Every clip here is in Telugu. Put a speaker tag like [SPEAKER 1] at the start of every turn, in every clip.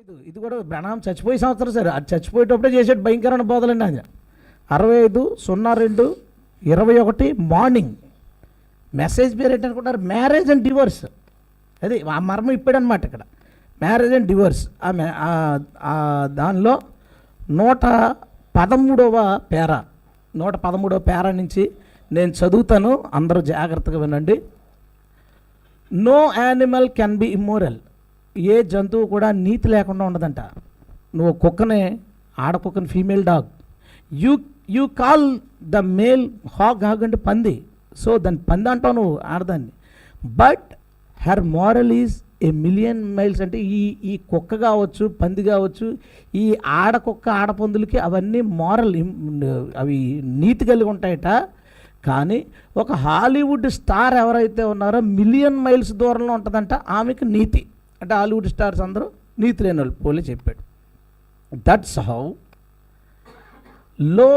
[SPEAKER 1] ఇది ఇది కూడా బెనాం చచ్చిపోయే సంవత్సరం సరే. అది చచ్చిపోయేటప్పుడే చేసేది భయంకరమైన బోధలండి ఆయన అరవై ఐదు సున్నా రెండు ఇరవై ఒకటి మార్నింగ్. మెసేజ్ పేరు ఏంటనుకుంటారు మ్యారేజ్ అండ్ డివోర్స్. అది ఆ మర్మం ఇప్పాడనమాట ఇక్కడ. Marriage and divorce. ఆ దానిలో నూట పదమూడవ పేర. నూట పదమూడవ పేర నుంచి నేను చదువుతాను. అందరూ జాగ్రత్తగా వినండి. No animal can be immoral. ఏ జంతువు కూడా నీతి లేకుండా ఉండదంట. నువ్వు కుక్కనే ఆడకుక్కని female dog you you call the male hog hog అంటే పంది. సో దాన్ని పంది అంటావు నువ్వు ఆడదాన్ని. But her moral is a million miles అంటే ఈ ఈ కుక్క కావచ్చు పంది కావచ్చు ఈ ఆడ కుక్క ఆడపందులకి అవన్నీ మారల్ అవి నీతి కలిగి ఉంటాయట. కానీ ఒక హాలీవుడ్ స్టార్ ఎవరైతే ఉన్నారో మిలియన్ మైల్స్ దూరంలో ఉంటుందంట ఆమెకు నీతి. అంటే హాలీవుడ్ స్టార్స్ అందరూ నీతి లేని వాళ్ళు పోలే చెప్పాడు. That's how low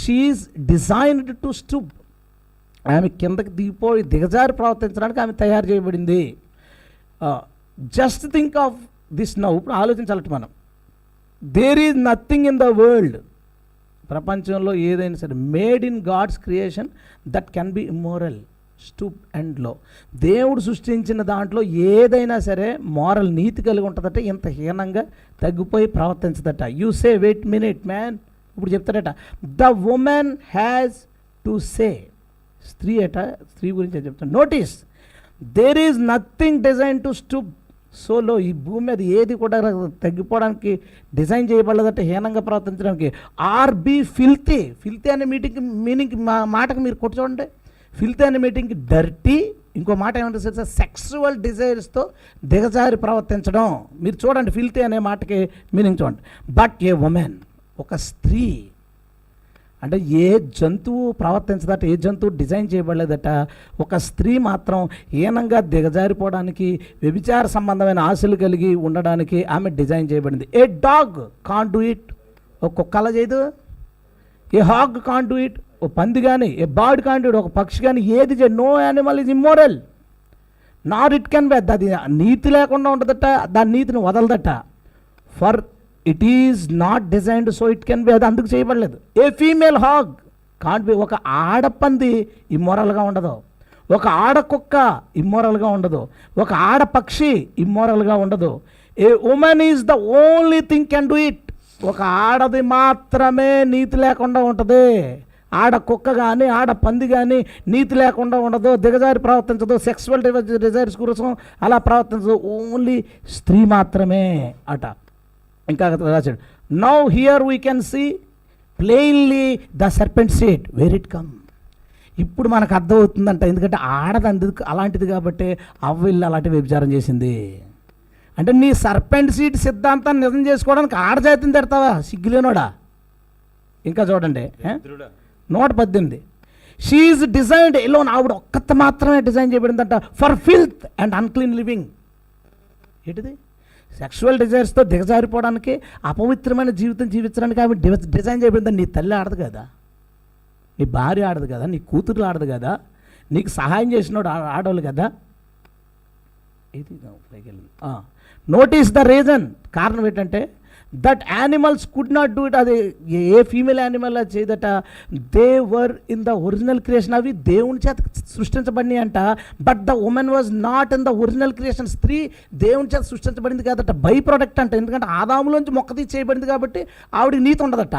[SPEAKER 1] she's designed to stoop ఆమె కిందకి దిగిపోయి దిగజారి ప్రవర్తించడానికి ఆమె తయారు చేయబడింది. Just think of this now ఇప్పుడు ఆలోచించాలట మనం. There is nothing in the world ప్రపంచంలో ఏదైనా సరే made in God's creation that can be immoral stoop అండ్లో దేవుడు సృష్టించిన దాంట్లో ఏదైనా సరే మారల్ నీతి కలిగి ఉంటుందట ఇంత హీనంగా తగ్గిపోయి ప్రవర్తించదట. You say wait minute man ఇప్పుడు చెప్తాడట the women has to say స్త్రీ అట స్త్రీ గురించి చెప్తాను notice there is nothing design to stoop so low ఈ భూమి మీద ఏది కూడా తగ్గిపోవడానికి డిజైన్ చేయబడలేదంటే హీనంగా ప్రవర్తించడానికి. ఆర్ బి ఫిల్తీ ఫిల్తీ అనే మీటింగ్ మీనింగ్ మా మాటకు మీరు కొట్టుకోండి ఫిల్త్ అనే మీటింగ్కి డర్టీ ఇంకో మాట ఏమంటే సార్ సెక్సువల్ డిజైర్స్తో దిగజారి ప్రవర్తించడం. మీరు చూడండి ఫిల్తీ అనే మాటకి మీనింగ్ చూడండి. బట్ ఏ ఉమెన్ ఒక స్త్రీ అంటే ఏ జంతువు ప్రవర్తించదట ఏ జంతువు డిజైన్ చేయబడలేదట ఒక స్త్రీ మాత్రం హీనంగా దిగజారిపోవడానికి వ్యభిచార సంబంధమైన ఆశలు కలిగి ఉండడానికి ఆమె డిజైన్ చేయబడింది. A dog can do it. ఒక కుక్క అలా చేయదు. A hog can do it. ఓ పంది కానీ ఏ బాడ్ కాన్ ఒక పక్షి కానీ ఏది చే no animal is immoral not it can be అది నీతి లేకుండా ఉంటుందట దాని నీతిని వదలదట. For it is not designed so it can be అది అందుకు చేయబడలేదు. A female hog can't be ఒక ఆడపంది ఇమ్మోరల్గా ఉండదు. ఒక ఆడ కుక్క ఇమ్మోరల్గా ఉండదు. ఒక ఆడ పక్షి ఇమ్మోరల్గా ఉండదు. A woman is the only thing can do it ఒక ఆడది మాత్రమే నీతి లేకుండా ఉంటుంది. ఆడ కుక్క కానీ ఆడ పంది కానీ నీతి లేకుండా ఉండదు దిగజారి ప్రవర్తించదు సెక్సువల్ డిజైర్స్ కోసం అలా ప్రవర్తించదు ఓన్లీ స్త్రీ మాత్రమే అట. ఇంకా రాశాడు. Now here we can see plainly the serpent seat where it come ఇప్పుడు మనకు అర్థమవుతుందంట ఎందుకంటే ఆడదంది అలాంటిది కాబట్టి అవ్విల్లు అలాంటి వ్యభిచారం చేసింది. అంటే నీ సర్పెంట్ సీట్ సిద్ధాంతాన్ని నిజం చేసుకోవడానికి ఆడజాతిని తిడతావా? సిగ్గులేనోడా? ఇంకా చూడండి నూట పద్దెనిమిది. షీఈ్ డిజైన్డ్ ఎలోన్ ఆవిడ ఒక్కత మాత్రమే design చేయబడిందంట. For filth and unclean living ఏంటిది? సెక్షువల్ డిజైర్స్తో దిగజారిపోవడానికి అపవిత్రమైన జీవితం జీవించడానికి ఆమె డిజైన్ చేయబడిందని నీ తల్లి ఆడదు కదా? నీ భార్య ఆడదు కదా? నీ కూతురు ఆడదు కదా? నీకు సహాయం చేసినోడు ఆ- ఆడవాళ్ళు కదా? ఇది నోటీస్ ద రీజన్ కారణం ఏంటంటే that animals could not do it అది ఏ- ఫీమేల్ యానిమల్ అది చేయదట? They were in the original creation అవి దేవుని చేత సృష్టించబడి అంట. But the woman was not in the original creation స్త్రీ దేవుని చేత సృష్టించబడింది కాదట. బై ప్రొడక్ట్ అంట. ఎందుకంటే ఆదాములోంచి మొక్క తీసి చేయబడింది కాబట్టి ఆవిడకి నీతి ఉండదట.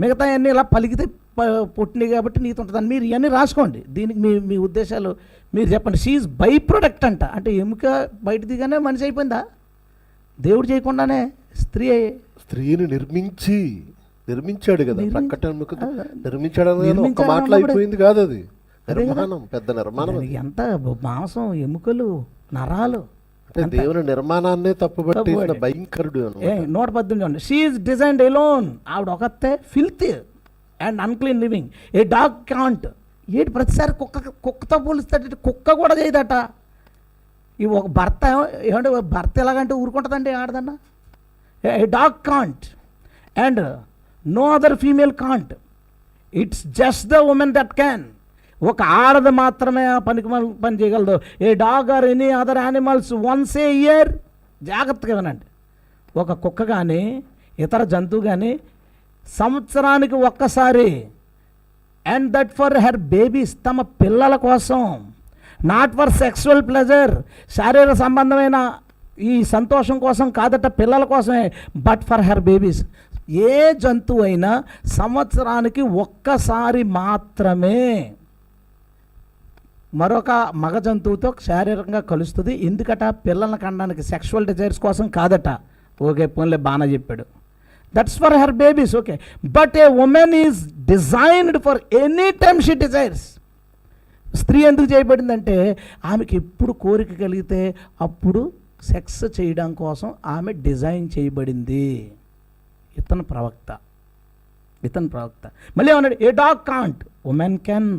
[SPEAKER 1] మిగతా అన్నీ ఇలా పలికితే ప- కాబట్టి నీతి ఉంటుందని మీరు ఇవన్నీ రాసుకోండి. దీనికి మీ మీ ఉద్దేశాలు మీరు చెప్పండి. షీఈ్ బై ప్రొడక్ట్ అంట. అంటే ఎముక బయట దిగానే మనిషి అయిపోయిందా? దేవుడు చేయకుండానే స్త్రీ అయ్యే.
[SPEAKER 2] స్త్రీని నిర్మించి నిర్మించాడు కదా
[SPEAKER 1] ఆ,
[SPEAKER 2] నిర్మించాడు ఒక మాటలో అయిపోయింది కాదు అది. నిర్మాణం పెద్ద నిర్మాణం
[SPEAKER 1] ఎంత మాంసం ఎముకలు నరాలు
[SPEAKER 2] అంటే దేవుని నిర్మాణాన్నే తప్పుబట్టేసిన
[SPEAKER 1] తప్పుపట్టే.
[SPEAKER 2] భయంకరుడు.
[SPEAKER 1] నూట పద్దెనిమిది షీఈ్ డిజైన్డ్ ఎలోన్ ఆవిడ ఒకతే filth and unclean living a dog can't ఏంటి ప్రతిసారి కుక్క కుక్కతో పోలిస్తాడు? కుక్క కూడా చేయదట. ఈ ఒక భర్త ఏమో- ఏమంటే భర్త ఎలాగంటే ఊరుకుంటుందండి ఆడదన్న? A dog can't and no other female can't it's just the woman that can ఒక ఆడది మాత్రమే ఆ పనికి పని చేయగలదు. A dog or any other animals once a year జాగ్రత్తగా వినండి. ఒక కుక్క కానీ ఇతర జంతువు కానీ సంవత్సరానికి ఒక్కసారి and that for her babies తమ పిల్లల కోసం నాట్ ఫర్ సెక్సువల్ ప్లెజర్ శారీరక సంబంధమైన ఈ సంతోషం కోసం కాదట పిల్లల కోసమే బట్ ఫర్ హెర్ బేబీస్ ఏ జంతువు అయినా సంవత్సరానికి ఒక్కసారి మాత్రమే మరొక మగ జంతువుతో శారీరకంగా కలుస్తుంది. ఎందుకట? పిల్లల కండానికి సెక్షువల్ డిజైర్స్ కోసం కాదట. ఓకే పోన్లే బాగా చెప్పాడు. That's for her babies okay but a woman is designed for any time she desires స్త్రీ ఎందుకు చేయబడిందంటే ఆమెకి ఎప్పుడు కోరిక కలిగితే అప్పుడు సెక్స్ చేయడం కోసం ఆమె డిజైన్ చేయబడింది. ఇతను ప్రవక్త. ఇతను ప్రవక్త. మళ్ళీ ఏమన్నాడు? A dog can't? Woman can.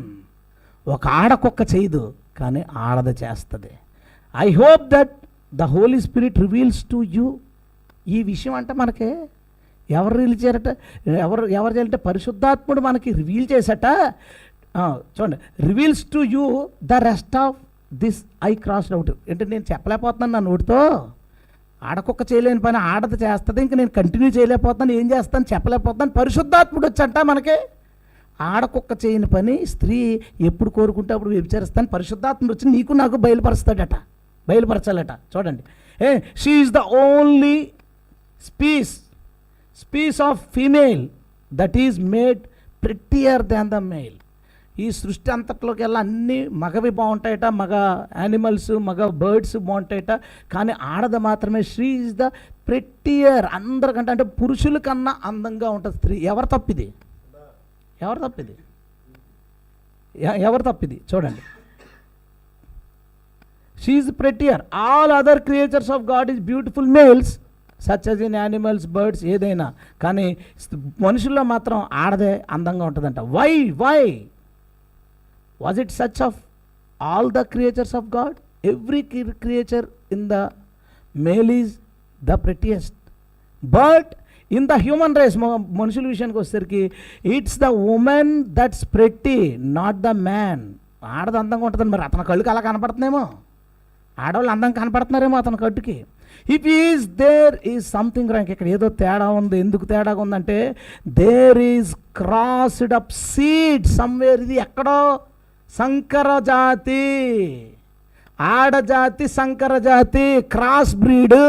[SPEAKER 1] ఒక ఆడకొక్క చేయదు కానీ ఆడద చేస్తుంది. I hope that the Holy Spirit reveals to you. ఈ విషయం అంటే మనకి ఎవరు రివీల్ చేయరట ఎవరు ఎవరు చేయాలంటే పరిశుద్ధాత్ముడు మనకి రివీల్ చేసట చూడండి. Reveals to you the rest of this I cross out. అంటే నేను చెప్పలేకపోతున్నాను నా నోటితో. ఆడకొక్క చేయలేని పని ఆడది చేస్తుంది ఇంక నేను కంటిన్యూ చేయలేకపోతున్నాను ఏం చేస్తాను చెప్పలేకపోతున్నాను. పరిశుద్ధాత్ముడు వచ్చంట మనకి. ఆడకొక్క చేయని పని స్త్రీ ఎప్పుడు కోరుకుంటే అప్పుడు వ్యభిచరిస్తాను. పరిశుద్ధాత్ముడు వచ్చి నీకు నాకు బయలుపరుస్తాడట. బయలుపరచాలట. చూడండి. A she is the only species species of female that is made prettier than the male ఈ సృష్టి అంతట్లోకి వెళ్ళి అన్నీ మగవి బాగుంటాయట మగ యానిమల్స్ మగ బర్డ్స్ బాగుంటాయట. కానీ ఆడద మాత్రమే శ్రీ ఈజ్ ద ప్రెట్టియర్ అందరికంటే అంటే పురుషుల కన్నా అందంగా ఉంటుంది స్త్రీ. ఎవరు తప్పిది? ఎవరు తప్పిది? ఎ- ఎవరు తప్పిది? చూడండి. She's prettier all other creatures of God is beautiful males such as in animals birds ఏదైనా. కానీ మనుషుల్లో మాత్రం ఆడదే అందంగా ఉంటుందంట. Why why was it such of all the creatures of God every creature in the male is the prettiest but in the human race మనుషుల విషయానికి వచ్చేసరికి it's the woman that's pretty not the man ఆడది అందంగా ఉంటుంది మరి అతని కళ్ళుకి అలా కనపడుతుందేమో? ఆడవాళ్ళు అందంగా కనపడుతున్నారేమో అతని కట్టుకి if is there is something rank ఇక్కడ ఏదో తేడా ఉంది. ఎందుకు తేడా ఉందంటే there is crossed up seed somewhere ఇది ఎక్కడో సంకర జాతి ఆడజాతి సంకర జాతి క్రాస్ బ్రీడ్.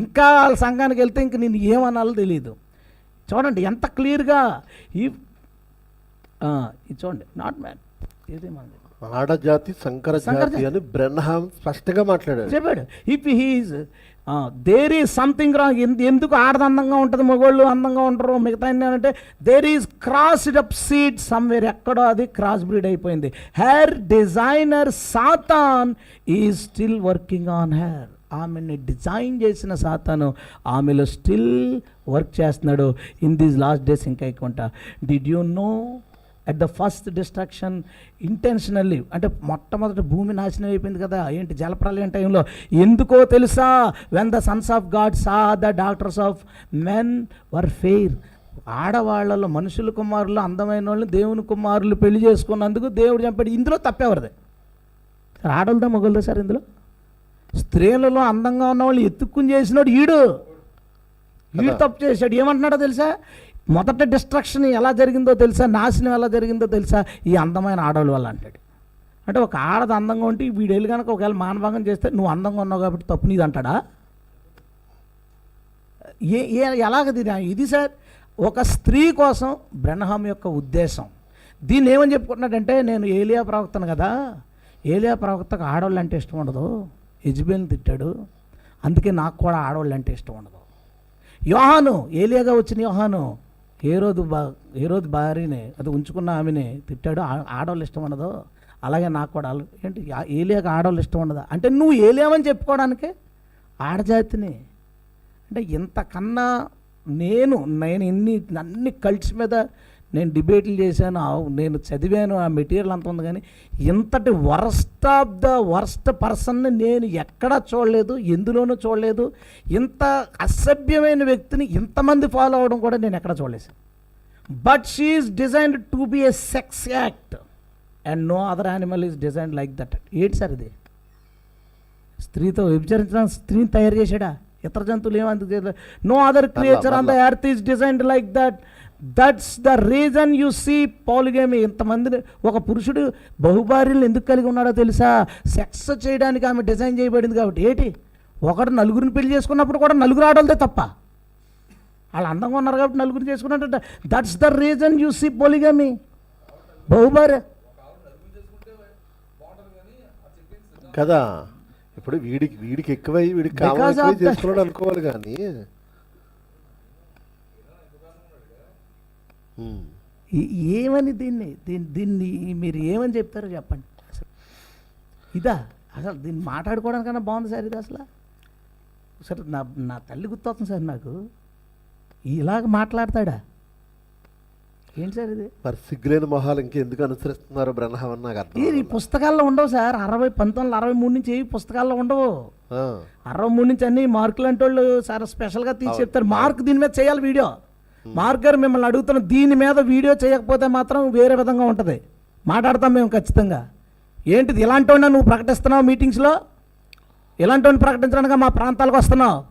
[SPEAKER 1] ఇంకా వాళ్ళ సంఘానికి వెళ్తే ఇంక నేను ఏమనాలో తెలియదు చూడండి ఎంత క్లియర్గా ఈ చూడండి నాట్ మ్యాన్. ఏదేమంది
[SPEAKER 2] ఆడజాతి సంకర
[SPEAKER 1] సంకర
[SPEAKER 2] జాతి అని బ్రెన్హాం స్పష్టంగా మాట్లాడాడు.
[SPEAKER 1] చెప్పాడు. If he's there is something wrong ఎందుకు ఆడది అందంగా ఉంటుంది మగోళ్ళు అందంగా ఉంటారు మిగతా ఏంటంటే there is crossed up seed somewhere ఎక్కడో అది క్రాస్ బ్రీడ్ అయిపోయింది. Her designer Satan is still working on her ఆమెని డిజైన్ చేసిన సాతాను ఆమెలో స్టిల్ వర్క్ చేస్తున్నాడు. ఇన్ దీస్ లాస్ట్ డేస్ ఇంకా ఎక్కువ did you know at the first destruction intentionally అంటే మొట్టమొదటి భూమి నాశనం అయిపోయింది కదా ఏంటి జలప్రలయం టైంలో? ఎందుకో తెలుసా? When the sons of God saw the daughters of men were fair ఆడవాళ్ళలో మనుషుల కుమారులు అందమైన వాళ్ళు దేవుని కుమారులు పెళ్ళి చేసుకున్నందుకు దేవుడు చంపాడు. ఇందులో తప్పెవరిది? సార్ ఆడలదా మొగలదా సార్ ఇందులో? స్త్రీలలో అందంగా ఉన్న వాళ్ళు ఎత్తుక్కుని చేసినాడు ఈడు. వీడు తప్పు చేశాడు. ఏమంటున్నాడో తెలుసా? మొదట డిస్ట్రక్షన్ ఎలా జరిగిందో తెలుసా? నాశనం ఎలా జరిగిందో తెలుసా? ఈ అందమైన ఆడవాళ్ళ వల్ల అంటాడు. అంటే ఒక ఆడది అందంగా ఉంటే వీడు వెళ్ళి కనుక ఒకవేళ మానభంగం చేస్తే నువ్వు అందంగా ఉన్నావు కాబట్టి తప్పు నీది అంటాడా? ఏ ఏ ఎలాగది ఇది? సార్ ఒక స్త్రీ కోసం బ్రహ్మం యొక్క ఉద్దేశం. దీన్ని ఏమని చెప్పుకుంటున్నాడంటే నేను ఏలియా ప్రవక్తను కదా ఏలియా ప్రవక్తకు ఆడవాళ్ళు అంటే ఇష్టం ఉండదు. యజ్బేల్ని తిట్టాడు. అందుకే నాకు కూడా ఆడవాళ్ళు అంటే ఇష్టం ఉండదు. యోహాను ఏలియాగా వచ్చిన యోహాను ఏ రోజు బా ఏ రోజు భార్యని అది ఉంచుకున్న ఆమెనే తిట్టాడు. ఆ- ఆడవాళ్ళు ఇష్టం ఉండదు అలాగే నాకు కూడా. ఏంటి? ఏలియాకి ఆడవాళ్ళు ఇష్టం ఉండదు అంటే నువ్వు ఏలియావని చెప్పుకోవడానికే ఆడజాతిని. అంటే ఇంతకన్నా నేను నేను ఎన్ని అన్ని కల్ట్స్ మీద నేను డిబేట్లు చేశాను నేను చదివాను ఆ మెటీరియల్ అంత ఉంది కానీ ఇంతటి వర్స్ట్ ఆఫ్ ద వర్స్ట్ పర్సన్ని నేను ఎక్కడా చూడలేదు ఎందులోనూ చూడలేదు. ఇంత అసభ్యమైన వ్యక్తిని ఇంతమంది ఫాలో అవడం కూడా నేను ఎక్కడ చూడలేదు. But she is designed to be a sex act and no other animal is design like that ఏంటి సార్ ఇది? స్త్రీతో వ్యభిచరించడానికి స్త్రీని తయారు చేశాడా? ఇతర జంతువులు చేయలేదు no other creature on the earth is designed like that that's the reason you see polygamy ఇంతమందిని ఒక పురుషుడు బహుభార్యలు ఎందుకు కలిగి ఉన్నాడో తెలుసా? సెక్స్ చేయడానికి ఆమె డిజైన్ చేయబడింది కాబట్టి. ఏంటి? ఒకడు నలుగురిని పెళ్ళి చేసుకున్నప్పుడు కూడా నలుగురు ఆడలదే తప్ప. వాళ్ళు అందంగా ఉన్నారు కాబట్టి నలుగురు చేసుకున్నట్టు. That's the reason you see polygamy బహుభార్య
[SPEAKER 2] కదా ఇప్పుడు వీడికి వీడికి ఎక్కువై వీడికి కావాలి అనుకోవాలి కానీ ఉమ్.
[SPEAKER 1] ఈ- ఏమని దీన్ని దీన్ని దీన్ని మీరు ఏమని చెప్తారో చెప్పండి. ఇదా అసలు దీన్ని మాట్లాడుకోవడానికన్నా బాగుంది సార్ ఇది అసలు. సార్ నా నా తల్లి గుర్తొస్తుంది సార్ నాకు. ఇలాగ మాట్లాడతాడా? ఏంటి సార్ ఇది?
[SPEAKER 2] మరి సిగ్గులేని మొహాలు ఇంకెందుకు అనుసరిస్తున్నారు బ్రహ్మ అని నాకు అర్థం
[SPEAKER 1] ఈ. పుస్తకాల్లో ఉండవు సార్. అరవై పంతొమ్మిది అరవై మూడు నుంచి ఏవి పుస్తకాల్లో ఉండవు. అరవై మూడు నుంచి అన్ని మార్కులు అంటే వాళ్ళు సార్ స్పెషల్గా తీసి చెప్తారు. మార్క్ దీని మీద చేయాలి వీడియో. మార్గర్ మిమ్మల్ని అడుగుతున్న దీని మీద వీడియో చేయకపోతే మాత్రం వేరే విధంగా ఉంటుంది. మాట్లాడతాం మేము ఖచ్చితంగా. ఏంటిది? ఇలాంటి నువ్వు ప్రకటిస్తున్నావు మీటింగ్స్లో? ఇలాంటి వాడిని ప్రకటించడానికి మా ప్రాంతాలకు వస్తున్నావు?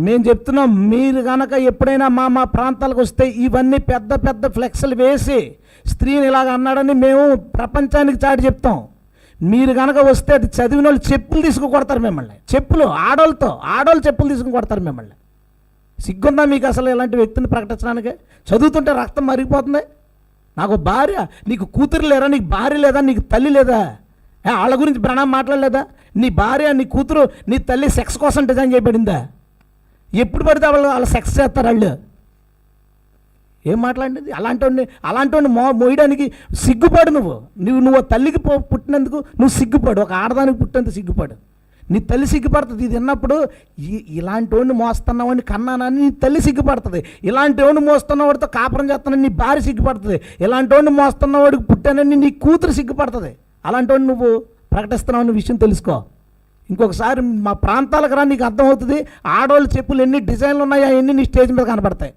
[SPEAKER 1] మేము చెప్తున్నాం మీరు కనుక ఎప్పుడైనా మా మా ప్రాంతాలకు వస్తే ఇవన్నీ పెద్ద పెద్ద ఫ్లెక్స్లు వేసి స్త్రీని ఇలాగ అన్నాడని మేము ప్రపంచానికి చాటి చెప్తాం. మీరు కనుక వస్తే అది చదివిన వాళ్ళు చెప్పులు తీసుకు కొడతారు మిమ్మల్ని. చెప్పులు ఆడోళ్ళతో ఆడోళ్ళు చెప్పులు తీసుకుని కొడతారు మిమ్మల్ని. సిగ్గుందా మీకు అసలు ఇలాంటి వ్యక్తిని ప్రకటించడానికి? చదువుతుంటే రక్తం మరిగిపోతుంది. నాకు భార్య నీకు కూతురు లేరా నీకు భార్య లేదా నీకు తల్లి లేదా? వాళ్ళ గురించి ప్రణామం మాట్లాడలేదా? నీ భార్య నీ కూతురు నీ తల్లి సెక్స్ కోసం డిజైన్ చేయబడిందా? ఎప్పుడు పడితే వాళ్ళు వాళ్ళ సెక్స్ చేస్తారు వాళ్ళు. ఏం మాట్లాడింది అలాంటి అలాంటి మో మోయడానికి సిగ్గుపడు నువ్వు. నువ్వు నువ్వు తల్లికి పుట్టినందుకు నువ్వు సిగ్గుపడు. ఒక ఆడదానికి పుట్టినందుకు సిగ్గుపడు. నీ తల్లి సిగ్గుపడుతుంది. ఇది విన్నప్పుడు ఈ- ఇలాంటి వాడిని మోస్తున్నావని కన్నానని నీ తల్లి సిగ్గుపడుతుంది. ఇలాంటి వాడిని మోస్తున్నవాడితో కాపురం చేస్తానని నీ భార్య సిగ్గుపడుతుంది. ఇలాంటి వాడిని మోస్తున్నవాడికి పుట్టానని నీ కూతురు సిగ్గుపడుతుంది. అలాంటి వాడిని నువ్వు ప్రకటిస్తున్నావు అనే విషయం తెలుసుకో. ఇంకొకసారి మా ప్రాంతాలకు రా నీకు అర్థమవుతుంది. ఆడవాళ్ళ చెప్పులు ఎన్ని డిజైన్లు ఉన్నాయో ఎన్ని నీ స్టేజ్ మీద కనబడతాయి.